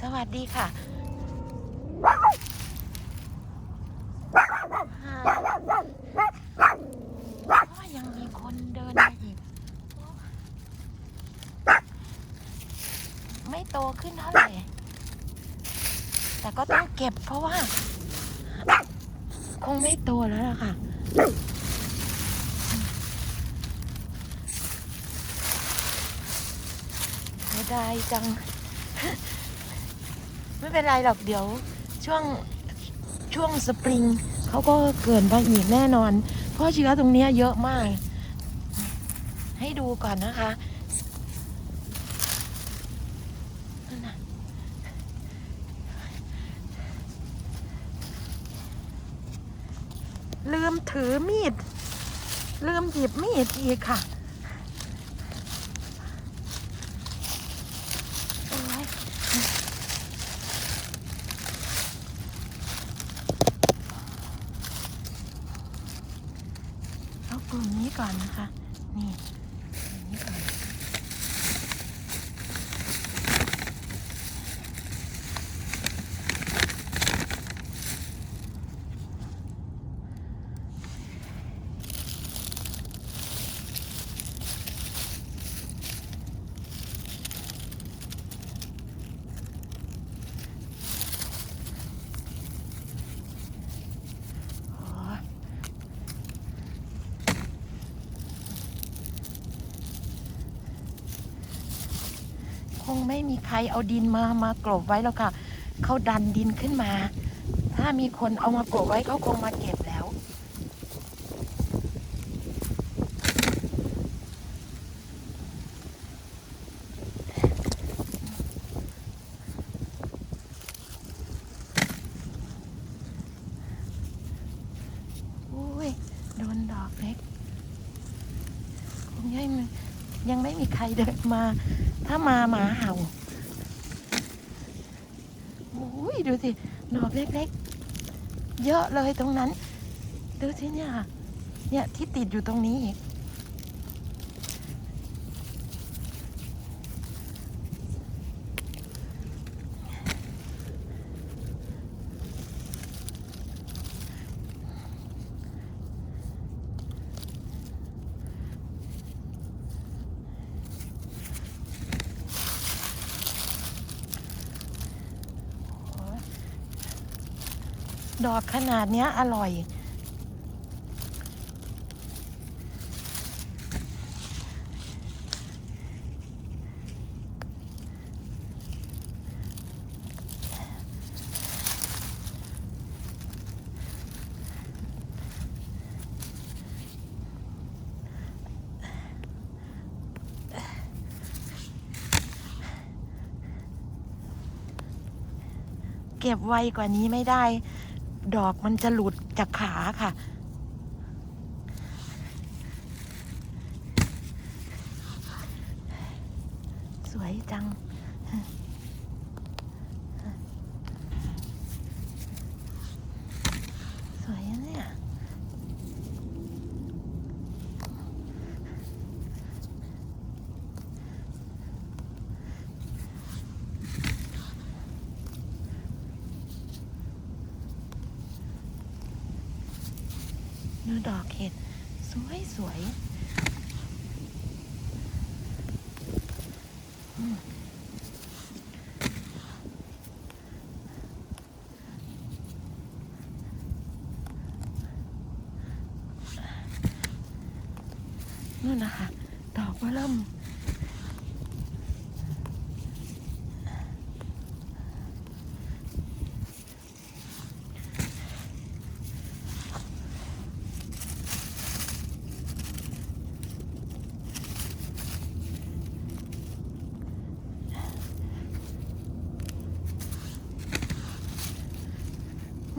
สวัสดีค่ะยังมีคนเดินมาอีก ไม่โตขึ้นเท่าไหร่ แต่ก็ต้องเก็บเพราะว่า คงไม่โตแล้วล่ะค่ะเสียดายจัง ไม่เป็นไรหรอกเดี๋ยวช่วงช่วงสปริงเขาก็เกิดมาอีกแน่นอน เพราะเชื้อตรงนี้เยอะมาก ให้ดูก่อนนะคะลืมถือมีด ลืมหยิบมีดอีกค่ะ โอ๊ยเอา ก่อนนะคะ นี่กลุ่มนี้ก่อน โอ้ยคงไม่มีใครเอาดินมามากรบไว้แล้วค่ะเขาดันดินขึ้นมา ถ้ามีคนเอามากรบไว้เขาคงมาเก็บแล้ว อุ้ย โดนดอกเล็กคงยังไม่ยังไม่มีใครเดินมา ถ้ามาหมาเห่าอุ้ยดูสินอบเล็กๆ เยอะเลยตรงนั้น ดูสิเนี่ย เนี่ยที่ติดอยู่ตรงนี้อีก ดอกขนาดเนี้ยอร่อย เก็บไวกว่านี้ไม่ได้ ดอกมันจะหลุดจากขาค่ะ สวยจัง สวยอะเนี่ย ดูดอกเห็ด ส วยนู่นนะคะ ดอกว่าเริ่ม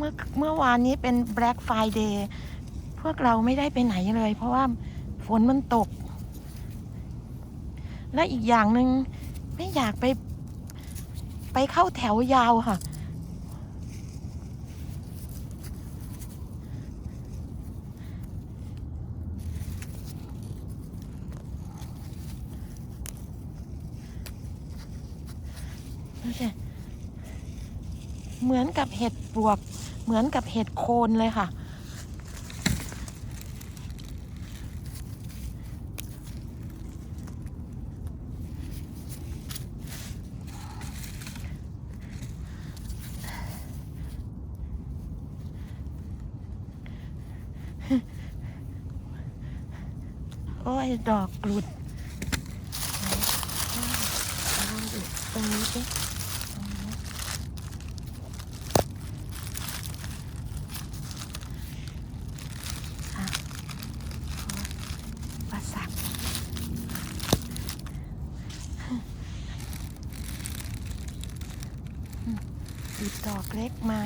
มื่อเมื่อวานนี้เป็น Black Friday พวกเราไม่ได้ไปไหนเลย เพราะว่าฝนมันตก และอีกอย่างหนึ่งไม่อยากไป ไปเข้าแถวยาวค่ะ เหมือนกับเห็ดปลวก เหมือนกับเห็ดโคนเลยค่ะ โอ้ย ดอกกรุดตรงนี้สิตรงนี้อะขอประสักติดดอกเล็กมา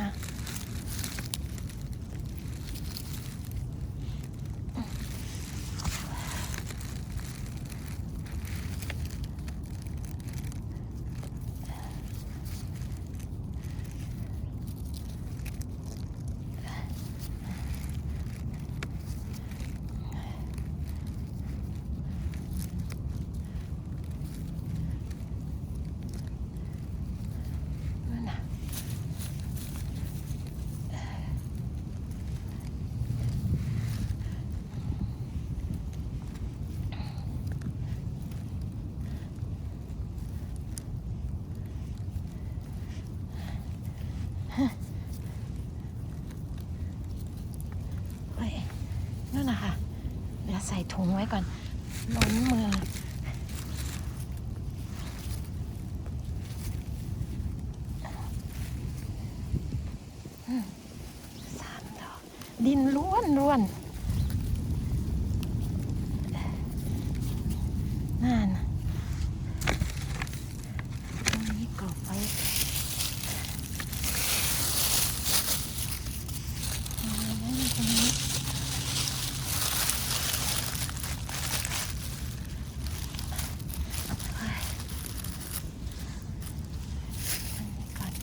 นั่นน่ะเฮ้ยนั่นน่ะค่ะ เดี๋ยวใส่ ถุงไว้ก่อนล้นมือสามดอกดินล้วนล้วนนตรงนี้กรบไว้เอาไว้ตรงนี้เฮ้ยอันนี้ก่อน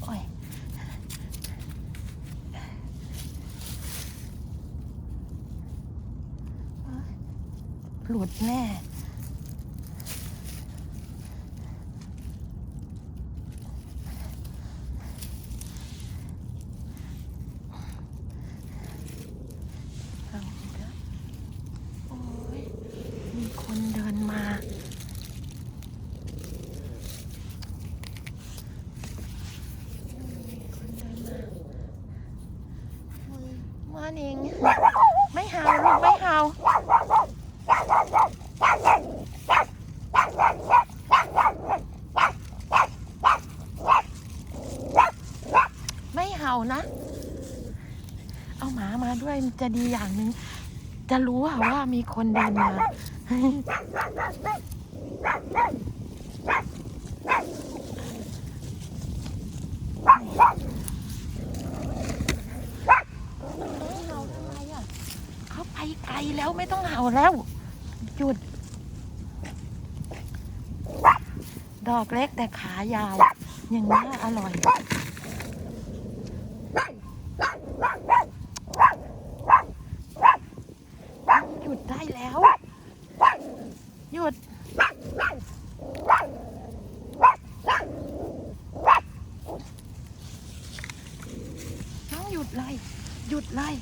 โอ้ย หลุดแน่ฟังสิคะโอ้ยมีคนเดินมามอนิงไม่เห่าไม่เห่าไม่เห่านะ เอาหมามาด้วยมันจะดีอย่างหนึ่งจะรู้ค่ะว่ามีคนเดินมาเขาไปไกลแล้วไม่ต้องเห่าแล้ว หยุด ดอกเล็กแต่ขายาว อย่างนี้อร่อย หยุดได้แล้ว หยุด น้องหยุดเลย หยุดเลย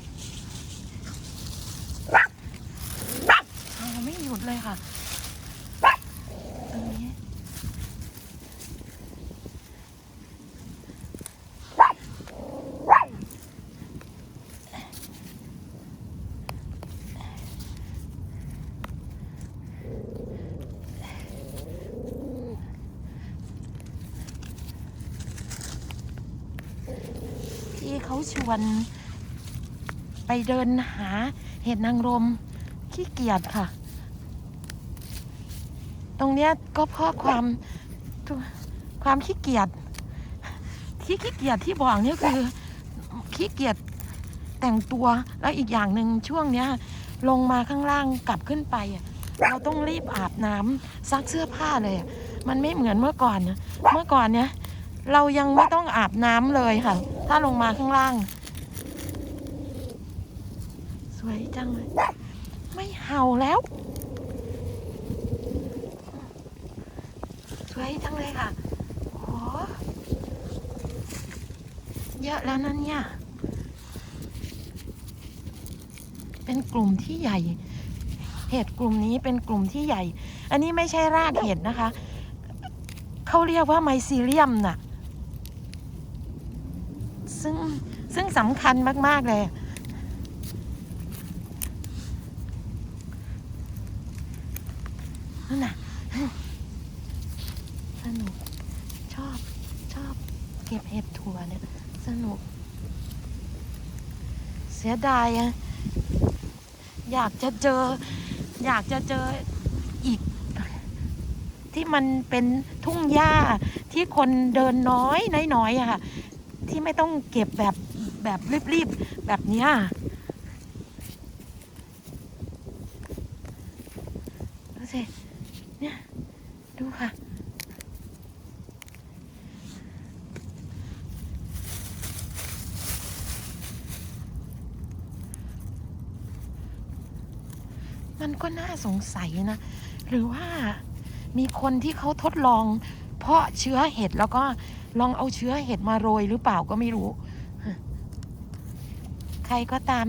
เอาไม่หยุ ดเลยค่ะตรงนี้ที่เขาชวนไปเดินหาเห็ดนางรมขี้เกียจค่ะ ตรงเนี้ยก็เพราะความความขี้เกียจที่ขี้เกียจที่บอกเนี่ยคือขี้เกียจแต่งตัวแล้วอีกอย่างหนึ่งช่วงเนี้ย ลงมาข้างล่างกลับขึ้นไป เราต้องรีบอาบน้ำซักเสื้อผ้าเลย มันไม่เหมือนเมื่อก่อนนะเมื่อก่อนเนี่ยเรายังไม่ต้องอาบน้ำเลยค่ะ ถ้าลงมาข้างล่าง สวยจังเลย ไม่เห่าแล้ว วยจังเลยค่ะโอ้เยอะแล้วนั่นเนี่ย เป็นกลุ่มที่ใหญ่ เห็ดกลุ่มนี้เป็นกลุ่มที่ใหญ่ อันนี้ไม่ใช่รากเห็ดนะคะ เขาเรียกว่าไมซีเรียมน่ะ ซึ่งซึ่งสำคัญมาก ๆ เลย นั่นน่ะ สนุก ชอบ ชอบ เก็บเห็ดถั่วเนี่ย สนุก เสียดายอะอยากจะเจอ อยากจะเจออีก ที่มันเป็นทุ่งหญ้าที่คนเดินน้อยน้อยๆอะค่ะ ที่ไม่ต้องเก็บแบบแบบรีบๆ แบบเนี้ยดูสิ เนี่ย ดูค่ะ มันก็น่าสงสัยนะ หรือว่ามีคนที่เขาทดลอง เพาะเชื้อเห็ดแล้วก็ลองเอาเชื้อเห็ดมาโรยหรือเปล่าก็ไม่รู้ ใครก็ตาม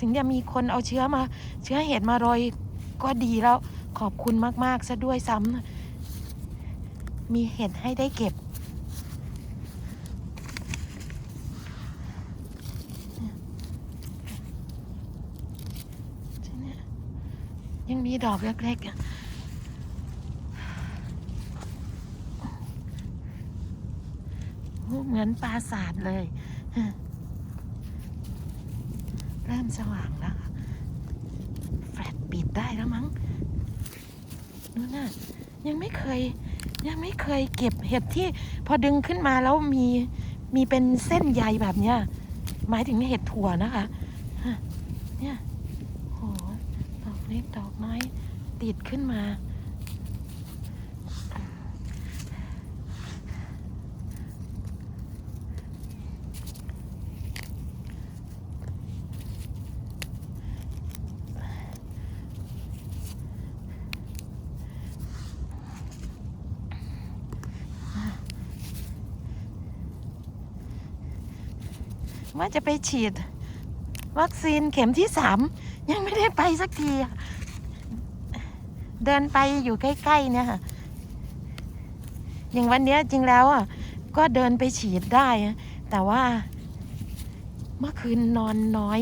ถึงจะมีคนเอาเชื้อมา เชื้อเห็ดมาโรยก็ดีแล้วขอบคุณมาก ๆ ซะด้วยซ้ำมีเห็ดให้ได้เก็บ เนี่ยยัง มีดอกเล็กๆอะโอ้เหมือนปราสาทเลย เริ่มสว่างแล้วแฟลตปิดได้แล้วมั้งนู่นน่ะยังไม่เคย ยังไม่เคยเก็บเห็ดที่พอดึงขึ้นมาแล้วมีมีเป็นเส้นใยแบบเนี้ย หมายถึงเห็ดถั่วนะคะ เนี่ยโหดอกเล็กดอกน้อย ติดขึ้นมา ว่าจะไปฉีด วัคซีนเข็มที่สามยังไม่ได้ไปสักทีอะ เดินไปอยู่ใกล้ๆเนี่ยค่ะ อย่างวันเนี้ยจริงแล้วอะก็เดินไปฉีดได้ แต่ว่าเมื่อคืนนอนน้อย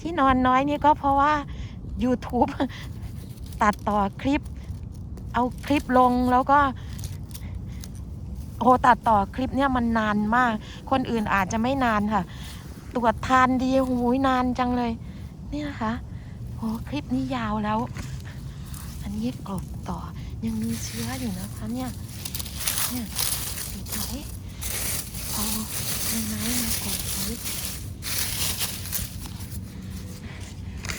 ที่นอนน้อยนี่ก็เพราะว่า YouTube ตัดต่อคลิป เอาคลิปลงแล้วก็โอตัดต่อคลิปเนี่ยมันนานมาก คนอื่นอาจจะไม่นานค่ะ ตรวจทานดีหูยนานจังเลย นี่นะคะ อ้คลิปนี้ยาวแล้ว อันนี้กลบต่อ ยังมีเชื้ออยู่นะคะเนี่ย เนี่ยติดไหมเอไม้มากดไว้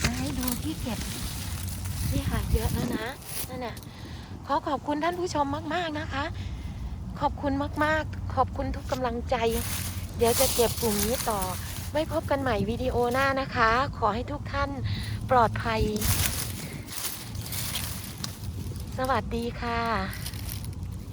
มาให้ดูที่เก็บนี่ค่ะเยอะแล้วนะนั่นน่ะขอขอบคุณท่านผู้ชมมาก ๆนะคะ ขอบคุณมากๆ ขอบคุณทุกกำลังใจ เดี๋ยวจะเก็บกลุ่มนี้ต่อ ไม่พบกันใหม่วิดีโอหน้านะคะ ขอให้ทุกท่าน ปลอดภัย สวัสดีค่ะ